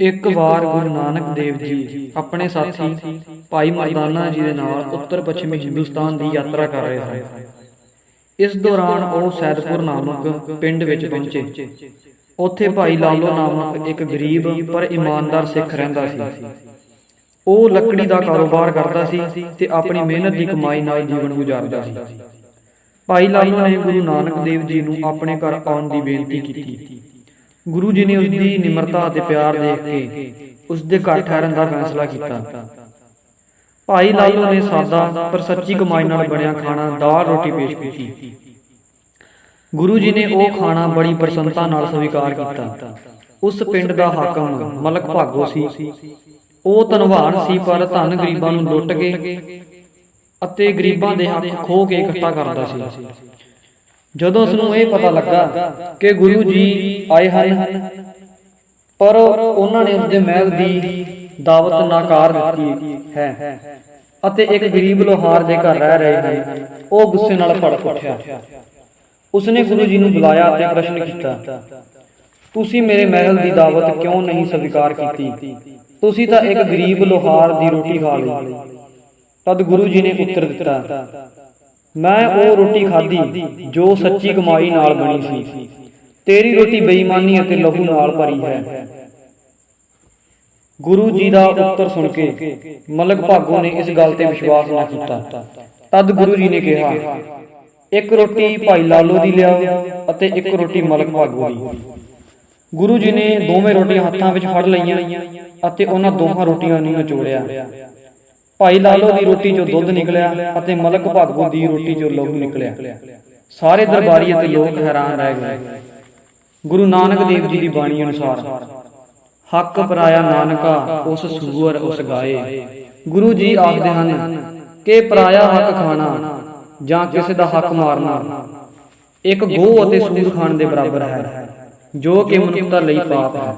ਇੱਕ ਵਾਰ ਗੁਰੂ ਨਾਨਕ ਦੇਵ ਜੀ ਆਪਣੇ ਸਾਥੀ ਭਾਈ ਮਰਦਾਨਾ ਜੀ ਦੇ ਨਾਲ ਉੱਤਰ ਪੱਛਮੀ ਹਿੰਦੁਸਤਾਨ ਦੀ ਯਾਤਰਾ ਕਰ ਰਹੇ ਸਨ। ਇਸ ਦੌਰਾਨ ਉਹ ਸੈਦਪੁਰ ਨਾਮਕ ਪਿੰਡ ਵਿੱਚ ਪਹੁੰਚੇ। ਉੱਥੇ ਭਾਈ ਲਾਲੋ ਨਾਮਕ ਇੱਕ ਗਰੀਬ ਪਰ ਇਮਾਨਦਾਰ ਸਿੱਖ ਰਹਿੰਦਾ ਸੀ। ਉਹ ਲੱਕੜੀ ਦਾ ਕਾਰੋਬਾਰ ਕਰਦਾ ਸੀ ਤੇ ਆਪਣੀ ਮਿਹਨਤ ਦੀ ਕਮਾਈ ਨਾਲ ਜੀਵਨ ਗੁਜ਼ਾਰਦਾ ਸੀ। ਭਾਈ ਲਾਲੋ ਨੇ ਗੁਰੂ ਨਾਨਕ ਦੇਵ ਜੀ ਨੂੰ ਆਪਣੇ ਘਰ ਆਉਣ ਦੀ ਬੇਨਤੀ ਕੀਤੀ। ਗੁਰੂ ਜੀ ਨੇ ਉਸ ਦੀ ਨਿਮਰਤਾ ਅਤੇ ਪਿਆਰ ਦੇਖ ਕੇ ਉਸ ਦੇ ਘਰ ਠਹਿਰਨ ਦਾ ਫੈਸਲਾ ਕੀਤਾ। ਭਾਈ ਲਾਲੋ ਨੇ ਸਾਦਾ ਪਰ ਸੱਚੀ ਕਮਾਈ ਨਾਲ ਬਣਿਆ ਖਾਣਾ ਦਾਲ ਰੋਟੀ ਪੇਸ਼ ਕੀਤੀ। ਗੁਰੂ ਜੀ ਨੇ ਉਹ ਖਾਣਾ ਬੜੀ ਪ੍ਰਸੰਨਤਾ ਨਾਲ ਸਵੀਕਾਰ ਕੀਤਾ। ਉਸ ਪਿੰਡ ਦਾ ਹਾਕਮ ਮਲਕ ਭਾਗੋ ਸੀ। ਉਹ ਧਨਵਾਨ ਸੀ ਪਰ ਧਨ ਗਰੀਬਾਂ ਨੂੰ ਲੁੱਟ ਕੇ ਅਤੇ ਗਰੀਬਾਂ ਦੇ ਹੱਕ ਖੋ ਕੇ ਇਕੱਠਾ ਕਰਦਾ ਸੀ। ਜਦੋਂ ਉਸ ਨੂੰ ਇਹ ਪਤਾ ਲੱਗਾ ਕਿ ਗੁਰੂ ਜੀ ਆਏ ਹਨ। ਪਰ ਉਹਨਾਂ ਨੇ ਉਸ ਦੇ ਮਹਿਲ ਦੀ ਦਾਵਤ ਨਾਕਾਰ ਦਿੱਤੀ ਹੈ। ਅਤੇ ਇੱਕ ਗਰੀਬ ਲੋਹਾਰ ਦੇ ਘਰ ਰਹਿ ਰਹੇ ਹਨ। ਉਹ ਗੁੱਸੇ ਨਾਲ ਭੜਕ ਉੱਠਿਆ ਉਸਨੇ ਗੁਰੂ ਜੀ ਨੂੰ ਬੁਲਾਇਆ ਅਤੇ ਪ੍ਰਸ਼ਨ ਕੀਤਾ ਤੁਸੀਂ ਮੇਰੇ ਮਹਿਲ ਦੀ ਦਾਵਤ ਕਿਉਂ ਨਹੀਂ ਸਵੀਕਾਰ ਕੀਤੀ? ਤੁਸੀਂ ਤਾਂ ਇੱਕ ਗਰੀਬ ਲੋਹਾਰ ਦੀ ਰੋਟੀ ਖਾ ਲਈ। ਤਦ ਗੁਰੂ ਜੀ ਨੇ ਉੱਤਰ ਦਿੱਤਾ। ਮੈਂ ਉਹ ਰੋਟੀ ਖਾਧੀ ਜੋ ਸੱਚੀ ਕਮਾਈ ਨਾਲ ਬਣੀ ਸੀ। ਤੇਰੀ ਰੋਟੀ ਬੇਈਮਾਨੀ ਅਤੇ ਲਹੂ ਨਾਲ ਭਰੀ ਹੈ। ਗੁਰੂ ਜੀ ਦਾ ਉੱਤਰ ਸੁਣ ਕੇ ਮਲਕ ਭਾਗੋ ਨੇ ਇਸ ਗੱਲ ਤੇ ਵਿਸ਼ਵਾਸ ਨਾ ਕੀਤਾ। ਤਦ ਗੁਰੂ ਜੀ ਨੇ ਕਿਹਾ ਇੱਕ ਰੋਟੀ ਭਾਈ ਲਾਲੋ ਦੀ ਲਿਆਓ ਅਤੇ ਇੱਕ ਰੋਟੀ ਮਲਕ ਭਾਗੋ ਦੀ। ਗੁਰੂ ਜੀ ਨੇ ਦੋਵੇਂ ਰੋਟੀਆਂ ਹੱਥਾਂ ਵਿੱਚ ਫੜ ਲਈਆਂ ਅਤੇ ਉਹਨਾਂ ਦੋਹਾਂ ਰੋਟੀਆਂ ਨੂੰ ਨਿਚੋੜਿਆ। ਭਾਈ ਲਾਲੋ ਦੀ ਰੋਟੀ ਚੋਂ ਦੁੱਧ ਨਿਕਲਿਆ ਅਤੇ ਮਲਕ ਭਾਗੋ ਦੀ ਰੋਟੀ ਚੋਂ ਲਹੂ ਨਿਕਲਿਆ। ਸਾਰੇ ਦਰਬਾਰੀ ਅਤੇ ਲੋਕ ਹੈਰਾਨ ਰਹਿ ਗਏ। ਗੁਰੂ ਨਾਨਕ ਦੇਵ ਜੀ ਦੀ ਬਾਣੀ ਅਨੁਸਾਰ, ਹੱਕ ਪਰਾਇਆ ਨਾਨਕਾ ਉਸ ਸੂਰ ਉਸ ਗਾਏ। ਗੁਰੂ ਜੀ ਆਖਦੇ ਹਨ, ਕਿ ਪਰਾਇਆ ਹੱਕ ਖਾਣਾ ਜਾਂ ਕਿਸੇ ਦਾ ਹੱਕ ਮਾਰਨਾ? ਇੱਕ ਗੋਹ ਅਤੇ ਸੂਰ ਖਾਣ ਦੇ ਬਰਾਬਰ ਹੈ, ਜੋ ਕਿ ਮਨੁੱਖਤਾ ਲਈ ਪਾਪ ਹੈ।